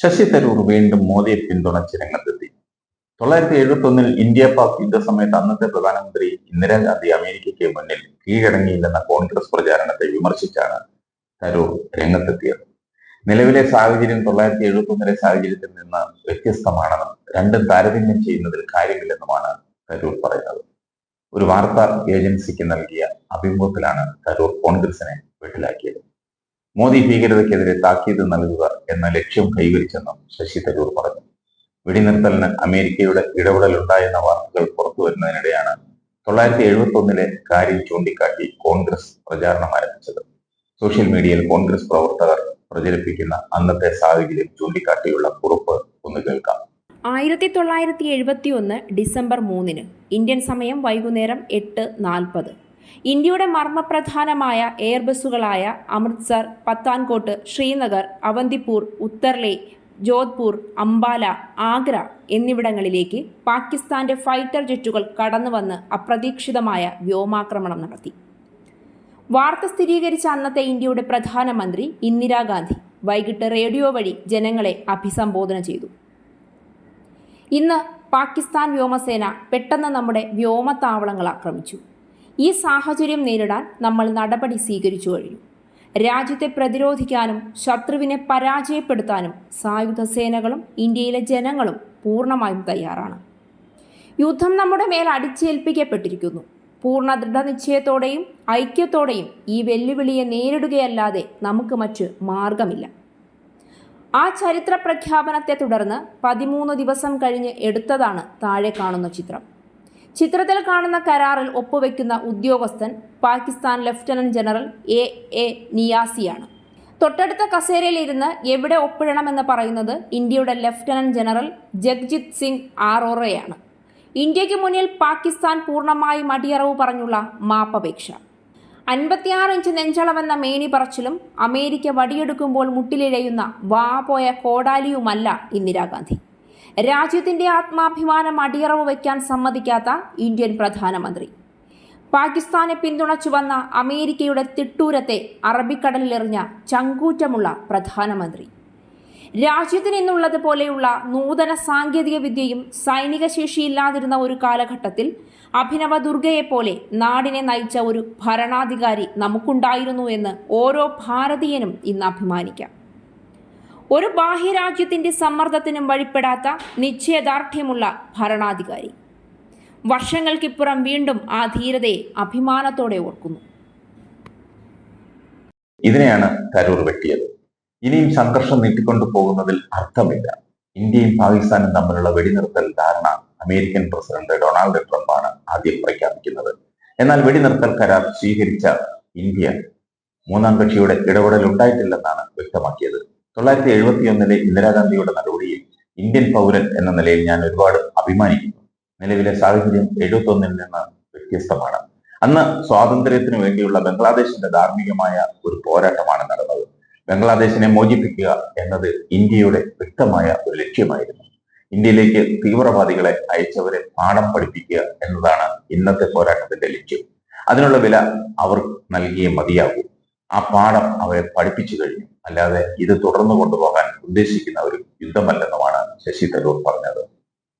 ശശി തരൂർ വീണ്ടും മോദിയെ പിന്തുണച്ച് രംഗത്തെത്തി. തൊള്ളായിരത്തി എഴുപത്തി ഒന്നിൽ ഇന്ത്യ പാക് യുദ്ധ സമയത്ത് അന്നത്തെ പ്രധാനമന്ത്രി ഇന്ദിരാഗാന്ധി അമേരിക്കയ്ക്ക് മുന്നിൽ കീഴടങ്ങിയില്ലെന്ന കോൺഗ്രസ് പ്രചാരണത്തെ വിമർശിച്ചാണ് തരൂർ രംഗത്തെത്തിയത്. നിലവിലെ സാഹചര്യം തൊള്ളായിരത്തി എഴുപത്തി ഒന്നിലെ സാഹചര്യത്തിൽ നിന്ന് വ്യത്യസ്തമാണെന്നും രണ്ടും താരതമ്യം ചെയ്യുന്നതിൽ കാര്യമില്ലെന്നുമാണ് തരൂർ പറയുന്നത്. ഒരു വാർത്താ ഏജൻസിക്ക് നൽകിയ അഭിമുഖത്തിലാണ് തരൂർ കോൺഗ്രസിനെ വീട്ടിലാക്കിയത്. മോദി ഭീകരതയ്ക്കെതിരെ താക്കീത് നൽകുക എന്ന ലക്ഷ്യം കൈവരിച്ചെന്നും ശശി തരൂർ പറഞ്ഞു. വെടിനിർത്തലിന് അമേരിക്കയുടെ ഇടപെടലുണ്ടായെന്ന വാർത്തകൾ പുറത്തു വരുന്നതിനിടെയാണ് തൊള്ളായിരത്തി എഴുപത്തി ഒന്നിലെ കാര്യം ചൂണ്ടിക്കാട്ടി കോൺഗ്രസ് പ്രചാരണം ആരംഭിച്ചത്. സോഷ്യൽ മീഡിയയിൽ കോൺഗ്രസ് പ്രവർത്തകർ പ്രചരിപ്പിക്കുന്ന അന്നത്തെ സാഹചര്യം ചൂണ്ടിക്കാട്ടിയുള്ള കുറിപ്പ് ഒന്ന് കേൾക്കാം. ആയിരത്തി തൊള്ളായിരത്തി എഴുപത്തി ഒന്ന് ഡിസംബർ മൂന്നിന് ഇന്ത്യൻ സമയം വൈകുന്നേരം എട്ട് നാൽപ്പത്. ഇന്ത്യയുടെ മർമ്മപ്രധാനമായ എയർബസുകളായ അമൃത്സർ പത്താൻകോട്ട് ശ്രീനഗർ അവന്തിപ്പൂർ ഉത്തർലേ ജോധ്പൂർ അംബാല ആഗ്ര എന്നിവിടങ്ങളിലേക്ക് പാകിസ്ഥാന്റെ ഫൈറ്റർ ജെറ്റുകൾ കടന്നുവന്ന് അപ്രതീക്ഷിതമായ വ്യോമാക്രമണം നടത്തി. വാർത്ത സ്ഥിരീകരിച്ച അന്നത്തെ ഇന്ത്യയുടെ പ്രധാനമന്ത്രി ഇന്ദിരാഗാന്ധി വൈകിട്ട് റേഡിയോ വഴി ജനങ്ങളെ അഭിസംബോധന ചെയ്തു. ഇന്ന് പാകിസ്ഥാൻ വ്യോമസേന പെട്ടെന്ന് നമ്മുടെ വ്യോമത്താവളങ്ങൾ ആക്രമിച്ചു. ഈ സാഹചര്യം നേരിടാൻ നമ്മൾ നടപടി സ്വീകരിച്ചു കഴിഞ്ഞു. രാജ്യത്തെ പ്രതിരോധിക്കാനും ശത്രുവിനെ പരാജയപ്പെടുത്താനും സായുധ സേനകളും ഇന്ത്യയിലെ ജനങ്ങളും പൂർണമായും തയ്യാറാണ്. യുദ്ധം നമ്മുടെ മേൽ അടിച്ചേൽപ്പിക്കപ്പെട്ടിരിക്കുന്നു. പൂർണ ദൃഢനിശ്ചയത്തോടെയും ഐക്യത്തോടെയും ഈ വെല്ലുവിളിയെ നേരിടുകയല്ലാതെ നമുക്ക് മറ്റ് മാർഗമില്ല. ആ ചരിത്ര പ്രഖ്യാപനത്തെ തുടർന്ന് പതിമൂന്ന് ദിവസം കഴിഞ്ഞ് എടുത്തതാണ് താഴെ കാണുന്ന ചിത്രം. ചിത്രത്തിൽ കാണുന്ന കരാറിൽ ഒപ്പുവെക്കുന്ന ഉദ്യോഗസ്ഥൻ Pakistan lieutenant general A A നിയാസിയാണ്. തൊട്ടടുത്ത കസേരയിലിരുന്ന് എവിടെ ഒപ്പിടണമെന്ന് പറയുന്നത് ഇന്ത്യയുടെ ലഫ്റ്റനന്റ് ജനറൽ ജഗ്ജിത് സിംഗ് ആറോറയാണ്. ഇന്ത്യയ്ക്ക് മുന്നിൽ പാകിസ്ഥാൻ പൂർണമായും അടിയറവ് പറഞ്ഞുള്ള മാപ്പപേക്ഷ. അൻപത്തിയാറ് ഇഞ്ച് നെഞ്ചളവെന്ന മേനി പറച്ചിലും അമേരിക്ക വടിയെടുക്കുമ്പോൾ മുട്ടിലിഴയുന്ന വാ പോയ കോടാലിയുമല്ല ഇന്ദിരാഗാന്ധി. രാജ്യത്തിന്റെ ആത്മാഭിമാനം അടിയറവ് വയ്ക്കാൻ സമ്മതിക്കാത്ത ഇന്ത്യൻ പ്രധാനമന്ത്രി. പാകിസ്ഥാനെ പിന്തുണച്ചു വന്ന അമേരിക്കയുടെ തിട്ടൂരത്തെ അറബിക്കടലിലെറിഞ്ഞ ചങ്കൂറ്റമുള്ള പ്രധാനമന്ത്രി. രാജ്യത്തിന് ഇന്നുള്ളത് പോലെയുള്ള നൂതന സാങ്കേതിക വിദ്യയും സൈനിക ശേഷിയില്ലാതിരുന്ന ഒരു കാലഘട്ടത്തിൽ അഭിനവ ദുർഗയെപ്പോലെ നാടിനെ നയിച്ച ഒരു ഭരണാധികാരി നമുക്കുണ്ടായിരുന്നു എന്ന് ഓരോ ഭാരതീയനും ഇന്ന് അഭിമാനിക്കാം. ഒരു ബാഹ്യരാജ്യത്തിന്റെ സമ്മർദ്ദത്തിനും വഴിപ്പെടാത്ത നിശ്ചയദാർഢ്യമുള്ള ഭരണാധികാരി. വർഷങ്ങൾക്കിപ്പുറം വീണ്ടും ആ ധീരതയെ അഭിമാനത്തോടെ ഓർക്കുന്നു. ഇതിനെയാണ് തരൂർ വെട്ടിയത്. ഇനിയും സംഘർഷം നീട്ടിക്കൊണ്ടു പോകുന്നതിൽ അർത്ഥമില്ല. ഇന്ത്യയും പാകിസ്ഥാനും തമ്മിലുള്ള വെടിനിർത്തൽ ധാരണ അമേരിക്കൻ പ്രസിഡന്റ് ഡൊണാൾഡ് ട്രംപാണ് ആദ്യം പ്രഖ്യാപിക്കുന്നത്. എന്നാൽ വെടിനിർത്തൽ കരാർ സ്വീകരിച്ച ഇന്ത്യ മൂന്നാം കക്ഷിയുടെ ഇടപെടൽ ഉണ്ടായിട്ടില്ലെന്നാണ് വ്യക്തമാക്കിയത്. തൊള്ളായിരത്തി എഴുപത്തിയൊന്നിലെ ഇന്ദിരാഗാന്ധിയുടെ നടപടിയിൽ ഇന്ത്യൻ പൗരൻ എന്ന നിലയിൽ ഞാൻ ഒരുപാട് അഭിമാനിക്കുന്നു. നിലവിലെ സാഹചര്യം എഴുപത്തി ഒന്നിൽ നിന്ന് വ്യത്യസ്തമാണ്. അന്ന് സ്വാതന്ത്ര്യത്തിന് വേണ്ടിയുള്ള ബംഗ്ലാദേശിന്റെ ധാർമ്മികമായ ഒരു പോരാട്ടമാണ് നടന്നത്. ബംഗ്ലാദേശിനെ മോചിപ്പിക്കുക എന്നത് ഇന്ത്യയുടെ വ്യക്തമായ ഒരു ലക്ഷ്യമായിരുന്നു. ഇന്ത്യയിലേക്ക് തീവ്രവാദികളെ അയച്ചവരെ പാഠം പഠിപ്പിക്കുക എന്നതാണ് ഇന്നത്തെ പോരാട്ടത്തിന്റെ ലക്ഷ്യം. അതിനുള്ള വില അവർ നൽകിയേ മതിയാകൂ. ആ പാഠം അവരെ പഠിപ്പിച്ചു കഴിഞ്ഞു. അല്ലാതെ ഇത് തുടർന്നു കൊണ്ടുപോകാൻ ഉദ്ദേശിക്കുന്ന ഒരു യുദ്ധമല്ലെന്നുമാണ് ശശി തരൂർ പറഞ്ഞത്.